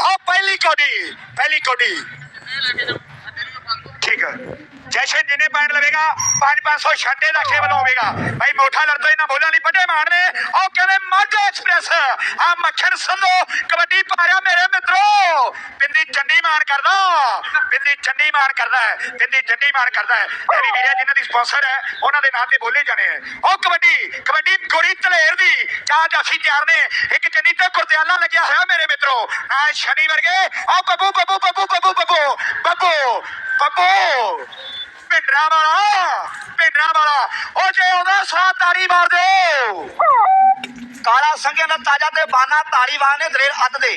ਆਹ ਪਹਿਲੀ ਕੌਡੀ ਪਹਿਲੀ ਕੌਡੀ ਠੀਕ ਹੈ ਜੈਸ਼ਨ ਜਿਹਨੇ ਪੈਣ ਲਵੇਗਾ 500 ਛੱਡੇ ਦਾ ਖੇਵਲ ਹੋਵੇਗਾ ਭਾਈ ਮੋਠਾ ਲੜਦਾ ਇਹਨਾਂ ਬੋਲਾਂ ਨਹੀਂ ਵੱਡੇ ਮਾਰਨੇ ਉਹ ਕਹਿੰਦੇ ਮਾਝਾ ਐਕਸਪ੍ਰੈਸ, ਆ ਮੱਖਣ ਸੰਧੋ ਕਬੱਡੀ ਪਾਰਿਆ ਮੇਰੇ ਮਿੱਤਰੋ। ਪਿੰਦੀ ਚੰਡੀ ਮਾਰ ਕਰਦਾ। ਪਿੰਦੀ ਚੰਡੀ ਮਾਰ ਕਰਦਾ ਹੈ। ਪਿੰਦੀ ਚੰਡੀ ਮਾਰ ਕਰਦਾ ਹੈ। ਮੇਰੀ ਵੀਰੇ ਜਿਨ੍ਹਾਂ ਦੀ ਸਪਾਂਸਰ ਹੈ, ਉਹਨਾਂ ਦੇ ਨਾਂ ਤੇ ਬੋਲੇ ਜਾਣੇ ਹੈ। ਉਹ ਕਬੱਡੀ ਕਬੱਡੀ ਕੁੜੀ ਧਲੇਰ ਦੀ ਚਾਹ ਜਾਫੀ ਤਿਆਰ ਨੇ। ਇੱਕ ਚੰਨੀ ਤੇ ਕੁਰਤਿਆਲਾ ਲੱਗਿਆ ਹੋਇਆ ਮੇਰੇ ਮਿੱਤਰੋ। ਆ ਸ਼ਨੀ ਵਰਗੇ ਆ ਬੱਬੂ ਬੱਬੂ ਬੱਬੂ ਬੱਬੂ ਬੱਬੂ ਬੱਬੂ ਬੱਬੂ। ਪਿੰਡਰਾ ਵਾਲਾ ਪਿੰਡਰਾ ਵਾਲਾ। ਉਹ ਜੇ ਉਹਦਾ ਸਾਹ ਤਾੜੀ ਮਾਰ ਦਿਓ। ਕਾਲਾ ਸੰਘਿਆ ਦਾ ਤਾਜਾ ਤੇ ਬਾਨਾ ਤਾਲੀਵਾਨ ਨੇ ਦਰੇਰ ਅੱਧ ਦੇ।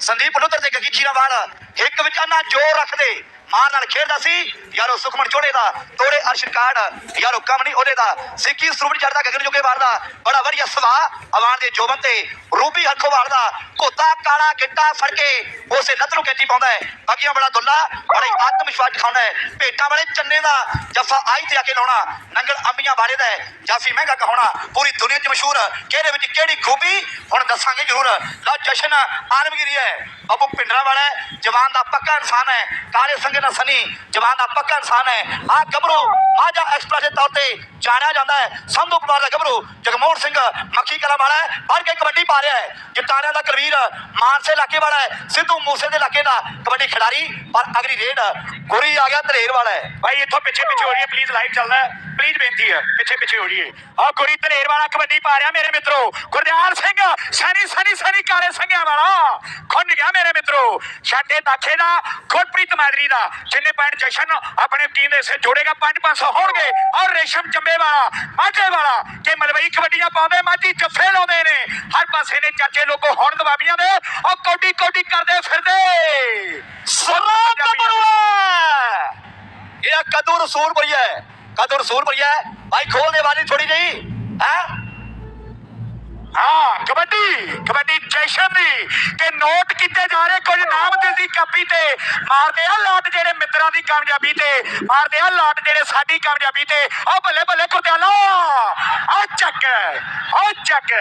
ਸੰਦੀਪ ਪੁੱਤਰ ਤੇ ਗੱਗੀ ਚੀਰਾਵਾਲ, ਇੱਕ ਵਿੱਚ ਨਾ ਜੋਰ ਰੱਖਦੇ। ਮਾਰ ਨਾਲ ਖੇਡਦਾ ਸੀ। ਯਾਰੋ ਸੁਖਮਨ ਚੋੜੇ ਦਾ ਤੋੜੇ ਅਰਸ਼ ਕਾਰਡ ਯਾਰੋ ਕੰਮ ਨਹੀਂ ਉਹਦੇ ਦਾ। ਸਿੱਕੀ ਸਰੂਪ ਚੜਦਾ ਗਗਨ ਜੋਗੇ ਮਾਰਦਾ ਬੜਾ ਵਧੀਆ ਸਵਾ ਆਵਾਨ ਦੇ ਜੋਬਨ ਤੇ। ਰੂਬੀ ਹੱਥੋਂ ਮਾਰਦਾ ਕੋਤਾ ਕਾਲਾ ਗਿੱਟਾ ਫੜ ਕੇ ਉਸੇ ਲੱਤ ਨੂੰ ਕੈਚੀ ਪਾਉਂਦਾ ਹੈ। ਬਾਕੀਆਂ ਬੜਾ ਦੁੱਲਾ ਬੜਾ ਆਤਮ ਵਿਸ਼ਵਾਸ ਦਿਖਾਉਂਦਾ ਹੈ। ਭੇਟਾਂ ਵਾਲੇ ਚੰਨੇ ਦਾ ਜੱਫਾ ਆਈ ਤੇ ਆ ਕੇ ਲਾਉਣਾ। ਨੰਗਲ ਅੰਬੀਆਂ ਬਾਰੇ ਦਾ ਹੈ, ਜਾਫੀ ਮਹਿੰਗਾ ਕਹਾਉਣਾ। ਪੂਰੀ ਦੁਨੀਆ 'ਚ ਮਸ਼ਹੂਰ। ਕਿਹੜੇ ਵਿੱਚ ਕਿਹੜੀ ਖੂਬੀ? ਹੁਣ ਦੱਸਾਂਗੇ ਜ਼ਰੂਰ। ਲਓ ਜਸ਼ਨ ਆਲਮਗੀਰੀ ਹੈ। ਬਾਬੂ ਪਿੰਡਰਾ ਵਾਲਾ ਹੈ, ਜਵਾਨ ਦਾ ਪੱਕਾ ਇਨਸਾਨ ਹੈ। ਕਾਲੇ ਸੰਗੇ ਦਾ ਸਨੀ, ਜਵਾਨ ਦਾ ਪੱਕਾ ਇਨਸਾਨ ਹੈ। ਆ ਗੱਭਰੂ ਮਾਝਾ ਐਕਸਪ੍ਰੈਸ ਦੇ ਤੌਰ ਤੇ ਜਾਣਿਆ ਜਾਂਦਾ ਹੈ। ਸੰਧੂ ਕੁਮਾਰ ਦਾ ਗੱਭਰੂ ਜਗਮੋਹਨ ਸਿੰਘ ਮੱਖੀ ਕਲਾ ਵਾਲਾ ਹੈ ਭਰ ਕੇ ਕਬੱਡੀ ਪਾ ਰਿਹਾ ਹੈ। ਜਟਾਣਿਆਂ ਦਾ ਕਰਵੀਰ ਮਾਨਸੇ ਇਲਾਕੇ ਵਾਲਾ ਹੈ, ਸਿੱਧੂ ਮੂਸੇ ਦੇ ਇਲਾਕੇ ਦਾ ਕਬੱਡੀ ਖਿਡਾਰੀ, ਪਰ ਅਗਲੀ ਰੇਡ ਗੁਰੀ ਆ ਗਿਆ ਧਰੇਰ ਵਾਲਾ ਹੈ। ਭਾਈ, ਇੱਥੋਂ ਪਿੱਛੇ ਪਿੱਛੇ ਹੋ ਰਹੀ ਹੈ ਪਲੀਜ਼ ਲਾਈਵ ਚੱਲਦਾ ਹੈ। ਪਲੀਜ਼ ਬੇਨਤੀ ਹੈ। ਪਿੱਛੇ ਪਿੱਛੇ ਹੋ ਹੈ ਆ ਗੁਰੀ ਧਰੇਰ ਵਾਲਾ ਕਬੱਡੀ ਪਾ ਰਿਹਾ ਮੇਰੇ ਮਿੱਤਰੋ। ਗੁਰਦਿਆਲ ਸਿੰਘ ਸੈਣੀ ਸੈਣੀ ਸੈਣੀ ਕਾਲੇ ਸੰਘਿਆ ਵਾਲਾ। ਖੁੰਨ ਗਿਆ ਮੇਰੇ ਮਿੱਤਰੋ। ਛਾਟੇ ਦਾਖੇ ਦਾ ਗੁਰਪ੍ਰੀਤ ਮੈਦਰੀ ਦਾ। ਜਿੰਨੇ ਪੈਣ ਜਸ਼ਨ ਆਪਣੇ ਟੀਮ ਦੇ ਸੇ ਜੋੜੇਗਾ 5-500 ਹੋਣਗੇ। ਔਰ ਰੇਸ਼ਮ ਚੰਬੇ ਵਾਲਾ ਮਾਝੇ ਵਾਲਾ ਕਿ ਮਲਵਈ ਕਬੱਡੀਆਂ ਪਾਉਂਦੇ ਮਾਝੀ ਜੱਫੇ ਲਾਉਂਦੇ ਨੇ। ਹਰ ਪਾਸੇ ਨੇ ਚਾਚੇ ਲੋਕੋ ਹੁਣ ਦਬਾਬੀਆਂ ਦੇ। ਉਹ ਕੋਡੀ ਕੋਡੀ ਕਰਦੇ ਫਿਰਦੇ। ਸਰਾ ਕਬਰਵਾ ਇਹ ਕਦੂ ਰਸੂਲਪੁਰੀਆ ਹੈ ਕਦੂ ਰਸੂਲਪੁਰੀਆ ਹੈ। ਭਾਈ ਖੋਲ ਦੇ ਵਾਲੀ ਥੋੜੀ ਜਿਹੀ, ਹੈ? ਹਾਂ, ਕਬੱਡੀ ਕਬੱਡੀ ਜੈਸ਼ਨ ਦੀ। ਕਿ ਨੋਟ ਕੀਤੇ ਜਾ ਰਹੇ ਕੁਝ ਨਾਮ ਦਿਲ ਦੀ ਕਾਪੀ ਤੇ ਮਾਰਦੇ ਆ ਲਾਟ ਜਿਹੜੇ ਮਿੱਤਰਾਂ ਦੀ ਕਾਮਯਾਬੀ ਤੇ, ਮਾਰਦੇ ਆ ਲਾਟ ਜਿਹੜੇ ਸਾਡੀ ਕਾਮਯਾਬੀ ਤੇ। ਉਹ ਬੱਲੇ ਬੱਲੇ ਕੁਰਤਿਆਲਾ ਆ ਚੱਕ ਆ ਚੱਕ।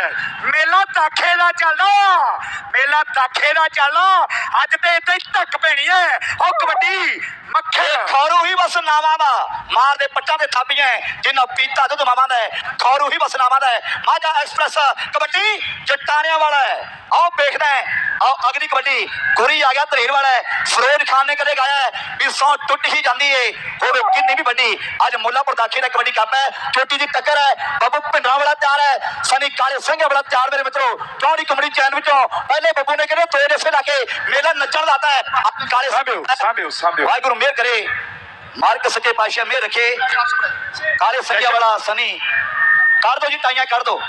ਮੇਲਾ ਦਾਖੇ ਦਾ ਚੱਲਦਾ। ਮੇਲਾ ਦਾਖੇ ਦਾ ਚੱਲਦਾ। ਅੱਜ ਤੇ ਇੱਥੇ ਧੱਕ ਪੈਣੀ ਹੈ ਉਹ ਕਬੱਡੀ ਮੱਖੇ ਖੌਰੂ ਹੀ ਬਸ ਨਾਵਾਂ ਦਾ। ਮਾਰ ਦੇ ਪੱਟਾਂ ਤੇ ਥਾਪੀਆਂ ਜਿੰਨਾ ਪੀਤਾ ਦੁੱਧ ਮਾਵਾਂ ਦਾ ਖੌਰੂ ਹੀ ਬਸ ਨਾਵਾਂ ਦਾ ਮਾਝਾ ਐਕਸਪ੍ਰੈਸ, ਕਬੱਡੀ ਜਟਾਣਿਆਂ ਵਾਲਾ ਆਓ ਵੇਖਦਾ ਹੈ ਆਓ ਅਗਲੀ ਕਬੱਡੀ। ਗੁਰੀ ਆ ਗਿਆ ਧਰੇਰ ਵਾਲਾ ਹੈ ਫਰੋਜ਼ ਖਾਨ ਨੇ ਕਦੇ ਗਾਇਆ ਵੀ ਸੌ ਟੁੱਟ ਹੀ ਜਾਂਦੀ ਏ। ਹੋਵੇ ਕਿੰਨੀ ਵੀ ਵੱਡੀ। ਅੱਜ ਮੁੱਲਾਪੁਰ ਦਾਖੇ ਦਾ ਕਬੱਡੀ ਕੱਪ ਹੈ ਛੋਟੀ ਜੀ ਟੱਕਰ ਹੈ ਬਾਬੂ ਪਿੰਡਾਂ ਵਾਲਾ ਤਿਆਰ ਹੈ ਸਨੀ ਕਾਲੇ ਸਿੰਘ ਵਾਲਾ ਤਿਆਰ ਮੇਰੇ ਮਿੱਤਰੋ। ਚੌੜੀ ਕਬੱਡੀ ਚੈਨ ਵਿੱਚੋਂ ਪਹਿਲੇ ਬੱਬੂ ਨੇ ਕਹਿੰਦੇ ਤੋਏ ਜੱਫੇ ਲਾ ਕੇ ਮੇਲਾ ਨੱਚਣ ਦਾ ਹੈ? ਆਪਣੇ ਕਾਲੇ ਸਾਂਭਿਓ, ਸਾਂਭਿਓ, ਸਾਂਭਿਓ। ਵਾਹਿਗੁਰੂ ਮਿਹਰ ਕਰੇ। ਮਾਰਕ ਸੱਚੇ ਪਾਤਸ਼ਾਹ ਮਿਹਰ ਰੱਖੇ। ਕਾਲੇ ਸੰਗਿਆ ਵਾਲਾ ਸਨੀ। ਕਰ ਦੋ ਜੀ ਟਾਈਆਂ ਕਰ ਦੋ।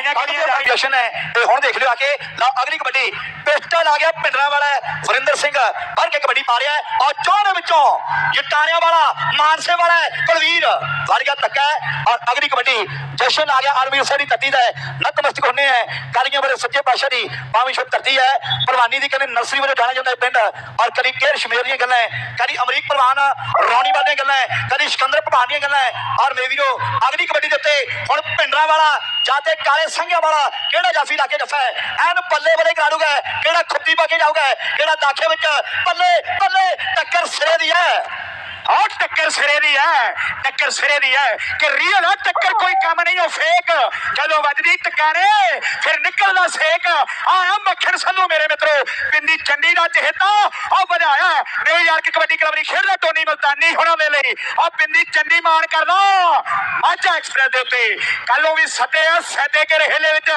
ਜਾ ਰਹੀਆਂ ਜਸ਼ਨ ਹੈ। ਤੇ ਹੁਣ ਦੇਖ ਲਿਓ ਆ ਕੇ ਲਓ ਅਗਲੀ ਕਬੱਡੀ। ਪਿਸਟਲ ਆ ਗਿਆ ਪਿੰਡਰਾ ਵਾਲਾ ਵਰਿੰਦਰ ਸਿੰਘ। ਭਰ ਕੇ ਕਬੱਡੀ ਪਾ ਰਿਹਾ ਔਰ ਚੌਂ ਵਿੱਚੋਂ ਜਟਾਣਿਆਂ ਵਾਲਾ ਮਾਨਸੇ ਵਾਲਾ ਕੁਲਵੀਰ। ਵੜ ਗਿਆ ਧੱਕਾ ਔਰ ਅਗਲੀ ਕਬੱਡੀ ਜਸ਼ਨ ਆ ਗਿਆ ਸੈਣੀ ਤੱਤੀ ਦਾ ਹੈ, ਨਤਮਸਤਕ ਹੋਣੇ ਹੈ। ਕਾਲੀਆਂ ਵਾਲੇ ਸੱਚੇ ਪਾਤਸ਼ਾਹ ਦੀ ਬਾਵੀਂ ਸ਼ੁਭ ਧਰਤੀ ਹੈ। ਪ੍ਰਵਾਨੀ ਦੀ ਕਹਿੰਦੇ ਨਰਸਰੀ ਵਜੋਂ ਜਾਣਿਆ ਜਾਂਦਾ ਹੈ ਪਿੰਡ। ਔਰ ਕਦੀ ਕੇਰ ਸ਼ਮੇਰ ਦੀਆਂ ਗੱਲਾਂ ਹੈ। ਕਦੀ ਅਮਰੀਕ ਪ੍ਰਵਾਨ ਰੌਣੀਵਾਲ ਦੀਆਂ ਗੱਲਾਂ ਹੈ। ਕਦੀ ਸਿਕੰਦਰ ਪ੍ਰਵਾਨ ਦੀਆਂ ਗੱਲਾਂ ਹੈ। ਔਰ ਮੇਰੇ ਵੀਰੋ ਅਗਲੀ ਕਬੱਡੀ ਦੇ ਉੱਤੇ ਹੁਣ ਪਿੰਡਰਾ ਵਾਲਾ ਜਾਤੇ ਕਾਲੇ ਸੰਘਿਆ ਵਾਲਾ ਕਿਹੜਾ ਜਾਫੀ ਲਾ ਕੇ ਜੱਫਾ ਹੈ ਐਨ ਪੱਲੇ ਬਲੇ ਕਰਾੜੂਗਾ ਕਿਹੜਾ ਖੁੱਤੀ ਪਾ ਕੇ ਜਾਊਗਾ? ਕਿਹੜਾ ਦਾਖੇ ਵਿੱਚ? ਪੱਲੇ ਪੱਲੇ, ਟੱਕਰ ਸਿਰੇ ਦੀ ਹੈ ਆਹ ਟੱਕਰ ਸਿਰੇ ਦੀ ਹੈ, ਟੱਕਰ ਸਿਰੇ ਦੀ ਹੈ। ਕਿ ਰੀਅਲ ਹੈ ਟੱਕਰ ਕੋਈ ਕੰਮ ਨਹੀਂ, ਉਹ ਫੇਕ ਜਦੋਂ ਵੱਜਦੀ ਟਕਾਰੇ ਫਿਰ ਨਿਕਲਦਾ ਸੇਕ। ਆਇਆ ਮੱਖਣ ਸੰਧੂ ਮੇਰੇ ਮਿੱਤਰੋ, ਪਿੰਦੀ ਚੰਡੀ ਦਾ ਚਹੇਤਾ, ਉਹ ਵਧਾਇਆ। ਨਿਊਯਾਰਕ ਕਬੱਡੀ ਕਲੱਬ ਦੀ ਖੇਡਦਾ ਟੋਨੀ ਮਲਤਾਨੀ ਹੁਣਾਂ ਦੇ ਲਈ। ਆ ਪਿੰਦੀ ਚੰਡੀ ਮਾਣ ਕਰਦਾ। ਮਾਝਾ ਐਕਸਪ੍ਰੈਸ ਦੇ ਉੱਤੇ। ਕੱਲੋਂ ਵੀ ਸੱਦੇ ਆ, ਸੱਦੇ ਕੇ ਰਹੇਲੇ ਵਿੱਚ।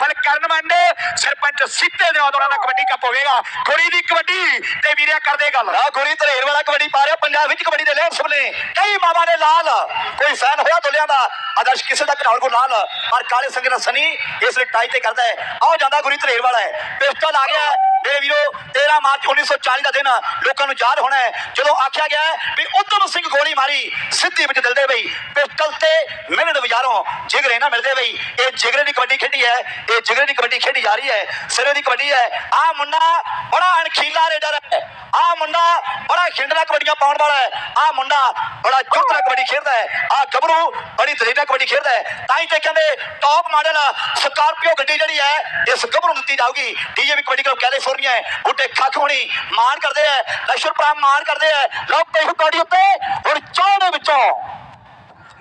ਪਰ ਕਰਨ ਮੰਡੇ ਸਰਪੰਚ ਸਿੱਤੇ ਦੇ ਉਹਨਾਂ ਦਾ ਕਬੱਡੀ ਕੱਪ ਹੋਵੇਗਾ। ਕੁੜੀ ਦੀ ਕਬੱਡੀ, ਤੇ ਵੀਰਿਆ ਕਰਦੇ ਗੱਲ। ਆ ਗੋਰੀ ਧਰੇਰ ਵਾਲਾ ਕਬੱਡੀ ਪਾ ਰਿਹਾ, ਪੰਜਾਬ ਵਿੱਚ ਕਬੱਡੀ ਦੇ ਲਹਿਰ ਸੁਪਨੇ। ਕਈ ਮਾਵਾਂ ਦੇ ਲਾਲ। ਕੋਈ ਫੈਨ ਹੋਇਆ ਦੁਲਿਆਂ ਦਾ, ਆਦਰਸ਼ ਕਿਸੇ ਦਾ ਘਰਾਉਣ ਕੋ ਲਾਲ। ਪਰ ਕਾਲੇ ਸੰਗ ਦਾ ਸਨੀ ਇਸ ਲਈ ਟਾਈ ਤੇ ਕਰਦਾ ਹੈ। ਆਓ ਜਾਂਦਾ ਗੁਰੀ ਧਰੇਰ ਵਾਲਾ ਹੈ। ਪਿਸਟਲ ਆ ਗਿਆ। ਹੈ। ਮੇਰੇ ਵੀਰੋ 13 ਮਾਰਚ 1940 ਦਾ ਦਿਨ ਲੋਕਾਂ ਨੂੰ ਯਾਦ ਹੋਣਾ ਹੈ। ਜਦੋਂ ਆਖਿਆ ਗਿਆ ਵੀ ਉਦਮ ਸਿੰਘ ਗੋਲੀ ਮਾਰੀ, ਸਿੱਧੀ ਵਿੱਚ ਦਿਲ ਬਈ। ਪਿਸਟਲ ਤੇ ਮਿਹਨਤ ਵਿਚਾਰੋਂ ਜਿਗਰੇ ਨਾ ਮਿਲਦੇ ਬਈ। ਇਹ ਜਿਗਰੇ ਦੀ ਕਬੱਡੀ ਖੇਡੀ ਹੈ, ਇਹ ਜਿਗਰੇ ਦੀ ਕਬੱਡੀ ਖੇਡੀ ਜਾ ਰਹੀ ਹੈ, ਸਿਰੇ ਦੀ ਕਬੱਡੀ ਹੈ। ਆ ਮੁੰਡਾ ਬੜਾ ਅਣਖੀਲਾ ਰੇਡਰ ਹੈ। ਆ ਮੁੰਡਾ ਬੜਾ ਖਿੰਡਲਾ ਕਬੱਡੀਆਂ ਪਾਉਣ ਵਾਲਾ ਹੈ। ਆ ਮੁੰਡਾ ਬੜਾ ਜੁਗਤ ਕਬੱਡੀ ਖੇਡਦਾ ਹੈ। ਆ ਗੱਭਰੂ ਬੜੀ ਤਰੀਕਾ ਕਬੱਡੀ ਖੇਡਦਾ ਹੈ। ਤਾਂ ਹੀ ਤੇ ਕਹਿੰਦੇ ਟੌਪ ਮਾਡਲ ਸਕਾਰਪੀਓ ਗੱਡੀ ਜਿਹੜੀ ਹੈ, ਇਸ ਗੱਭਰੂ ਦਿੱਤੀ ਜਾਊਗੀ। ਡੀਏਵੀ ਕਬੱਡੀ ਕਲੱਬ ਕੈਲੀਫੋਰਨੀਆ ਹੈ ਬੁੱਟੇ ਖੱਖ ਹੋਣੀ, ਮਾਣ ਕਰਦੇ ਹੈ ਲਸ਼ਰਪ੍ਰਾਮ ਮਾਣ ਕਰਦੇ ਹੈ ਲੋਕ ਪਈ ਕਬੱਡੀ ਉੱਤੇ, ਹੁਣ ਚੌਂ ਦੇ ਵਿੱਚੋਂ।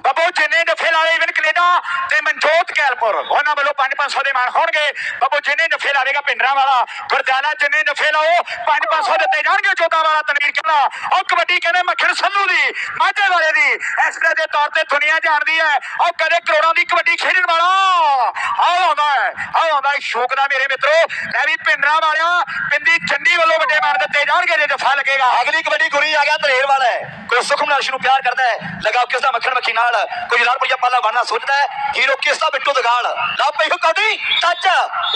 ਬੱਬੂ ਜਿੰਨੇ ਨਫੇ ਲਾਲੇ ਇਵਨ ਕੈਨੇਡਾ ਤੇ ਮਨਜੋਤ ਕੈਲਪੁਰ, ਉਹਨਾਂ ਵੱਲੋਂ 5-500 ਦੇ ਮਾਨ ਹੋਣਗੇ। ਬੱਬੂ ਜਿੰਨੇ ਨਫੇ ਲਾਵੇਗਾ ਪਿੰਡਰਾਂ ਵਾਲਾ ਗੁਰਦਿਆਲਾ ਜਿੰਨੇ ਨਫੇ ਲਾਓ 5-500 ਦਿੱਤੇ ਜਾਣਗੇ ਜੋਤਾ ਵਾਲਾ ਤਨਵੀਰ ਕਹਿੰਦਾ। ਉਹ ਕਬੱਡੀ ਕਹਿੰਦੇ ਮੱਖਣ ਸੰਧੂ ਦੀ, ਮਾਝੇ ਵਾਲੇ ਦੀ। ਐਕਸਪ੍ਰੈਸ ਦੇ ਤੌਰ ਤੇ ਦੁਨੀਆ ਜਾਣਦੀ ਹੈ, ਉਹ ਕਦੇ ਕਰੋੜਾਂ ਦੀ ਕਬੱਡੀ ਖੇਡਣ ਵਾਲਾ। ਆਹ ਆਉਂਦਾ ਹੈ, ਆਹ ਆਉਂਦਾ ਹੈ ਸ਼ੌਕ ਦਾ ਮੇਰੇ ਮਿੱਤਰੋ, ਮੈਂ ਵੀ ਪਿੰਡਰਾਂ ਵਾਲਿਆ, ਪਿੰਡੀ ਚੰਡੀ ਵੱਲੋਂ ਵੱਡੇ ਮਾਨ ਦਿੱਤੇ ਜਾਣਗੇ ਜੇ ਜਫਾ ਲੱਗੇਗਾ। ਅਗਲੀ ਕਬੱਡੀ ਗੁਰੀ ਆ ਗਿਆ ਧਰੇਰ ਵਾਲਾ ਕੋਈ ਸੁਖਮ ਨੂੰ ਪਿਆਰ ਕਰਦਾ ਹੈ। ਲਗਾਓ ਕਿਸ ਦਾ ਮੱਖਣ ਮੱਖੀ ਨਾਲ। ਕੋਈ ਲਾਲ ਪਾਲਾ ਬਣਨਾ ਸੋਚਦਾ ਹੈ। ਹੀਰੋ ਕਿਸ ਦਾ ਬਿੱਟੂ ਦਗਾਲ। ਲਾ ਪਈ ਕਬੱਡੀ ਟੱਚ।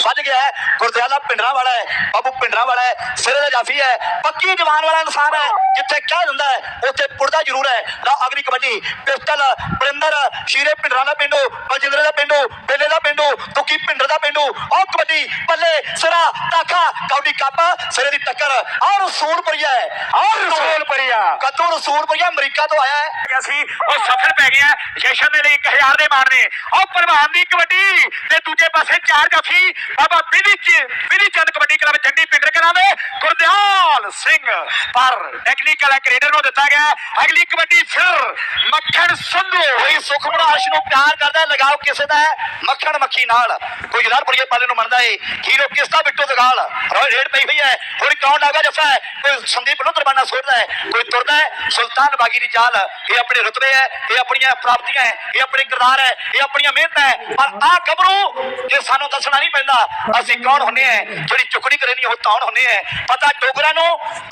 ਵੱਜ ਗਿਆ ਗੁਰਦਿਆਲਾ ਪਿੰਡਰਾ ਵਾਲਾ ਹੈ। ਬਾਬੂ ਪਿੰਡਰਾ ਵਾਲਾ ਹੈ। ਸਿਰੇ ਦਾ ਜਾਫੀ ਹੈ। ਪੱਕੀ ਜਵਾਨ ਵਾਲਾ ਇਨਸਾਨ ਹੈ। ਜਿੱਥੇ ਕਹਿ ਦਿੰਦਾ ਹੈ, ਉੱਥੇ ਪੁਰਦਾ ਜ਼ਰੂਰ ਹੈ। ਲਾ ਅਗਲੀ ਕਬੱਡੀ। ਪਿਸਟਲ ਬਰਿੰਦਰ ਸ਼ੀਰੇ ਪਿੰਡਰਾ ਦਾ ਪਿੰਡੂ, ਬਲਜਿੰਦਰ ਦਾ ਪਿੰਡੂ, ਬੇਲੇ ਦਾ ਪਿੰਡੂ ਤੁਕੀ ਪਿੰਡਰ ਦਾ ਪਿੰਡੂ। ਉਹ ਕਬੱਡੀ ਪੱਲੇ ਸਿਰਾ ਤਾਖਾ ਕੌਡੀ ਕੱਪ, ਸਿਰੇ ਦੀ ਟੱਕਰ। ਔਰ ਸੂਰਪੁਰੀਆ ਹੈ। ਔਰ ਰਸੂਲਪੁਰੀਆ ਕਦੋਂ ਰਸੂਲਪੁਰੀਆ ਅਮਰੀਕਾ ਤੋਂ ਆਇਆ ਹੈ। ਗਿਆ ਸੀ ਉਹ ਸਫਲ ਪੈ ਗਿਆ ਜਸ਼ਨ ਦੇ ਲਈ 1000 ਦੇ ਮਾਣ ਨੇ। ਉਹ ਪ੍ਰਵਾਨ ਦੀ ਕਬੱਡੀ ਤੇ ਦੂਜੇ ਪਾਸੇ ਚਾਰ ਜਫੀ ਬਾਬਾ ਬਿਧੀ ਚ ਬਿਧੀ ਚੰਦ ਕਬੱਡੀ ਕਲੱਬ ਚੰਡੀ ਪਿੰਡਰ ਕਰਾਵੇ ਗੁਰਦਿਆਲ ਸਿੰਘ। ਪਰ ਟੈਕਨੀਕਲ ਕ੍ਰੀਡਰ ਨੂੰ ਦਿੱਤਾ ਗਿਆ ਅਗਲੀ ਕਬੱਡੀ ਫਿਰ ਮੱਖਣ ਸੰਧੂ। ਕੋਈ ਸੁਖਮਨਾਸ਼ ਨੂੰ ਪਿਆਰ ਕਰਦਾ ਲਗਾਓ ਕਿਸੇ ਦਾ ਮੱਖਣ ਮੱਖੀ ਨਾਲ। ਕੋਈ ਜਲਾਲਪੁਰੀਏ ਪਾਲੇ ਨੂੰ ਮੰਨਦਾ ਏ। ਹੀਰੋ ਕਿਸ ਦਾ ਬਿੱਟੂ ਦਗਾਲ। ਰੇਡ ਪਈ ਹੋਈ ਹੈ। ਹੁਣ ਕੌਣ ਲੱਗਾ ਜੱਫਾ? ਹੈ, ਕੋਈ ਸੰਦੀਪ ਨੂੰ ਦਰਬਾਨਾ ਸੋਚਦਾ ਹੈ, ਕੋਈ ਤੁਰਦਾ ਹੈ, ਸੁਲਤਾਨ ਬਾਗੀ ਦੀ ਚਾਲ ਇਹ ਆਪਣੇ ਰੁਤਬੇ ਹੈ, ਇਹ ਆਪਣੀਆਂ ਪ੍ਰਾਪਤੀਆਂ ਹੈ, ਇਹ ਆਪਣੇ ਕਿਰਦਾਰ ਹੈ, ਇਹ ਆਪਣੀਆਂ ਮਿਹਨਤਾਂ ਹੈ, ਪਰ ਆ ਗੱਭਰੂ ਜੇ ਸਾਨੂੰ ਦੱਸਣਾ ਨਹੀਂ ਪੈਂਦਾ, ਅਸੀਂ ਕੌਣ ਹੁੰਨੇ ਆ ਜਿਹੜੀ ਚੁਕੜੀ ਕਰਨੀ ਉਹ ਕੌਣ ਹੁੰਨੇ ਆ ਪਤਾ ਡੋਗਰਾਂ ਨੂੰ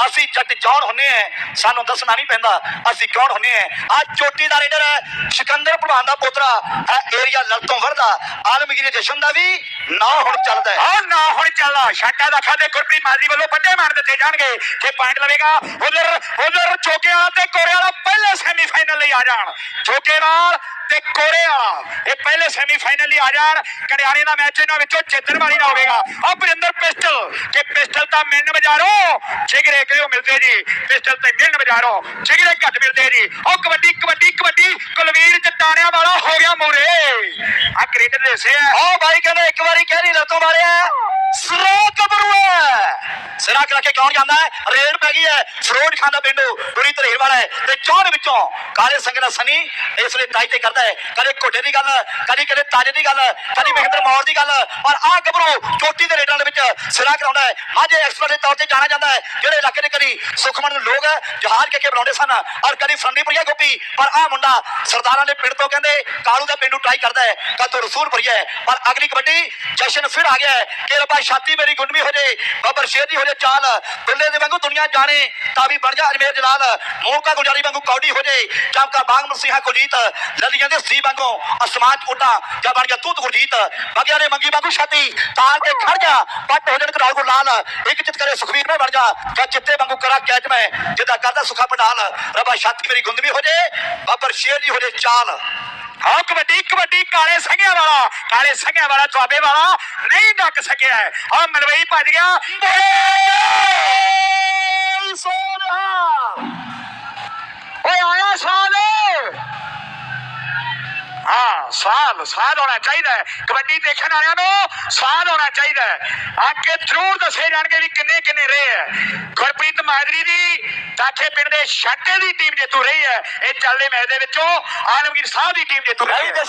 ਅਸੀਂ ਜੱਟ ਜੌਣ ਹੁੰਨੇ ਆ ਸਾਨੂੰ ਦੱਸਣਾ ਨਹੀਂ ਪੈਂਦਾ, ਅਸੀਂ ਕੌਣ ਹੁੰਨੇ ਆ ਆ ਚੋਟੀ ਦਾ ਰੇਡਰ ਹੈ, ਸਿਕੰਦਰ ਭਲਵਾਨ ਦਾ ਪੋਤਰਾ, ਇਹ ਏਰੀਆ ਲਲਤੋਂ ਵਰਦਾ ਆਲਮਗੀਰ ਜਸ਼ਨ ਦਾ ਵੀ ਨਾ ਹੁਣ ਚੱਲਦਾ ਹੈ। ਆ ਨਾ ਹੁਣ ਚੱਲਾ ਛਾਟਾ ਦਾ ਖਾਦੇ ਗੁਰਪ੍ਰੀਤ ਮਾਲੀ ਵੱਲੋਂ ਵੱਡੇ ਮਾਰ ਦਿੱਤੇ ਜਾਣਗੇ। ਜੇ ਪੁਆਇੰਟ ਲਵੇਗਾ, ਉਧਰ ਉਧਰ ਚੋਕੇ ਤੇ ਕੋਰੇ ਵਾਲਾ ਪਹਿਲੇ ਸੈਮੀਫਾਈਨਲ ਲਈ ਆ ਜਾਣ। ਚੋਕੇ ਨਾਲ ਤੇ ਕੋਰੇ ਵਾਲਾ, ਇਹ ਪਹਿਲੇ ਸੈਮੀਫਾਈਨਲ ਲਈ ਆ ਜਾਣ। ਕੜਿਆਣੇ ਦਾ ਮੈਚ ਇਹਨਾਂ ਵਿੱਚੋਂ ਜਿੱਤਣ ਵਾਲੀ ਨਾ ਹੋਵੇਗਾ। ਆ ਬਰਿੰਦਰ ਪਿਸਟਲ, ਕਿ ਪਿਸਟਲ ਤਾਂ ਮਿਲਣ ਬਜਾਰੋ ਜਿਗਰੇ ਕਿਉਂ ਮਿਲਦੇ ਜੀ? ਪਿਸਟਲ ਤੇ ਮਿਲਣ ਬਜਾਰੋ ਜਿਗਰੇ ਘੱਟ ਮਿਲਦੇ ਜੀ। ਉਹ ਕਬੱਡੀ ਕਬੱਡੀ ਕਬੱਡੀ, ਕੁਲਵੀਰ ਚਟਾਣਿਆਂ ਵਾਲਾ ਹੋ ਗਿਆ ਮੋਰੇ। ਆ ਕ੍ਰਿਕਟ ਦੇ ਸੇ ਆ। ਓ ਭਾਈ ਕਹਿੰਦੇ ਇੱਕ ਵਾਰੀ ਕਹਿਰੀ ਲੱਤੋਂ ਮਾਰਿਆ। ਸਰਾ ਕਬਰੂ ਹੈ ਸਿਰਾ ਕੇ ਕੌਣ ਜਾਂਦਾ ਹੈ? ਰੇਡ ਪੈ ਗਈ ਹੈ। ਫਰੋਡ ਖਾਂਦਾ ਪਿੰਡੂ ਪੂਰੀ ਧਰੇਰ ਵਾਲਾ ਹੈ। ਤੇ ਚੌਂ ਵਿੱਚੋਂ ਕਾਲੇ ਸੰਗ ਦਾ ਸਨੀ ਇਸ ਲਈ ਤਾਈ ਤੇ ਕਰਦਾ ਹੈ। ਕਦੇ ਘੋੜੇ ਦੀ ਗੱਲ, ਕਦੀ ਕਦੇ ਤਾਜੇ ਦੀ ਗੱਲ, ਕਦੀ ਮਹਿੰਦਰ ਮੌਰ ਦੀ ਗੱਲ। ਪਰ ਆ ਗੱਭਰੂ ਚੋਟੀ ਦੇ ਰੇਡਾਂ ਦੇ ਵਿੱਚ ਸਿਰਾ ਕਰਾਉਂਦਾ ਹੈ। ਮਾਝੇ ਐਕਸਪਰਟ ਦੇ ਤੌਰ ਤੇ ਜਾਣਿਆ ਜਾਂਦਾ ਹੈ। ਜਿਹੜੇ ਇਲਾਕੇ ਦੇ ਕਦੀ ਸੁਖਮਨ ਦੇ ਲੋਕ ਜਹਾਜ਼ ਕੇ ਕੇ ਬਣਾਉਂਦੇ ਸਨ ਔਰ ਕਦੀ ਫਰੰਦੀਪੁਰੀਆ ਗੋਪੀ। ਪਰ ਆ ਮੁੰਡਾ ਸਰਦਾਰਾਂ ਦੇ ਪਿੰਡ ਤੋਂ ਕਹਿੰਦੇ ਕਾਲੂ ਦਾ ਪਿੰਡੂ ਟਰਾਈ ਕਰਦਾ ਹੈ। ਕਦੋਂ ਰਸੂਲਪੁਰੀਆ ਹੈ। ਪਰ ਅਗਲੀ ਕਬੱਡੀ ਜਸ਼ਨ ਫਿਰ ਆ ਗਿਆ ਹੈ। ਕਿ ਰੱਬਾ ਛਾਤੀ ਮੇਰੀ ਗੁੰਡਵੀ ਹੋ ਜੇ, ਬੱਬਰ ਸ਼ੇਰ ਦੀ ਹੋ ਜੇ ਚਾਲ ਦੁੱਲੇ ਦੇ ਵਾਂਗੂ ਦੁਨੀਆ ਜਾਣੇ, ਤਾਂ ਵੀ ਬਣ ਜਾ ਅਜਮੇਰ ਜਲਾਲ। ਮੂਕਾ ਗੁਜਾਰੀ ਵਾਂਗੂ ਕੌਡੀ ਹੋ ਜੇ, ਚਮਕਾ ਬਾਗ ਮਸੀਹਾ ਕੁਲਜੀਤ, ਲੱਲੀਆਂ ਦੇ ਸੀ ਵਾਂਗੂ ਅਸਮਾਨ ਉੱਡਾ ਜਾਂ ਬਣ ਗਿਆ ਤੂਤ ਗੁਰਜੀਤ। ਬਗਿਆ ਦੇ ਮੰਗੀ ਵਾਂਗੂ ਛਾਤੀ, ਤਾਲ ਤੇ ਖੜ ਜਾ, ਪੱਟ ਹੋ ਜਾਣ ਕਰਾਲ ਕੋ ਲਾਲ। ਇੱਕ ਚਿਤ ਕਰੇ ਸੁਖਵੀਰ ਮੈਂ ਬਣ ਜਾ, ਜਾਂ ਚਿੱਤੇ ਵਾਂਗੂ ਕਰਾ ਕੈਚ ਮੈਂ, ਜਿੱਦਾਂ ਕਰਦਾ ਸੁਖਾ ਪਟਾਲ ਰੱਬਾ ਛਾਤੀ ਮੇਰੀ ਗੁੰਦਵੀ ਹੋ ਜੇ, ਬੱਬਰ ਸ਼ੇਰ ਦੀ ਹੋ ਜੇ ਚਾਲ। ਆਹ ਕਬੱਡੀ ਕਬੱਡੀ ਕਾਲੇ ਸੰਘਿਆ ਵਾਲਾ ਕਾਲੇ ਸੰਘਿਆ ਵਾਲਾ ਚੁਆਬੇ ਵਾਲਾ ਨਹੀਂ ਡੱਕ ਸਕਿਆ ਆ ਮਲਵਈ ਭੱਜ ਗਿਆ। ਸੋਨਾ। ਓਏ ਆਇਆ ਹਾਂ ਸਵਾਦ ਸਵਾਦ ਹੋਣਾ ਚਾਹੀਦਾ ਹੈ। ਕਬੱਡੀ ਦੇਖਣ ਵਾਲਿਆਂ ਨੂੰ ਸਵਾਦ ਹੋਣਾ ਚਾਹੀਦਾ ਹੈ। ਆ ਕੇ ਜ਼ਰੂਰ ਦੱਸੇ ਜਾਣਗੇ ਵੀ ਕਿੰਨੇ ਕਿੰਨੇ ਰਹੇ ਹੈ। ਗੁਰਪ੍ਰੀਤ ਮਾਜਰੀ ਦੀ ਤਾਖੇ ਪਿੰਡ ਦੇ ਛਾਟੇ ਦੀ ਟੀਮ ਜੇਤੂ ਰਹੀ ਹੈ। ਇਹ ਚੱਲਦੇ ਮੈਚ ਦੇ ਵਿੱਚੋਂ ਆਲਮਗੀਰ ਸਾਹਿਬ ਦੀ ਟੀਮ ਜੇਤੂ ਰਹੀ ਹੈ।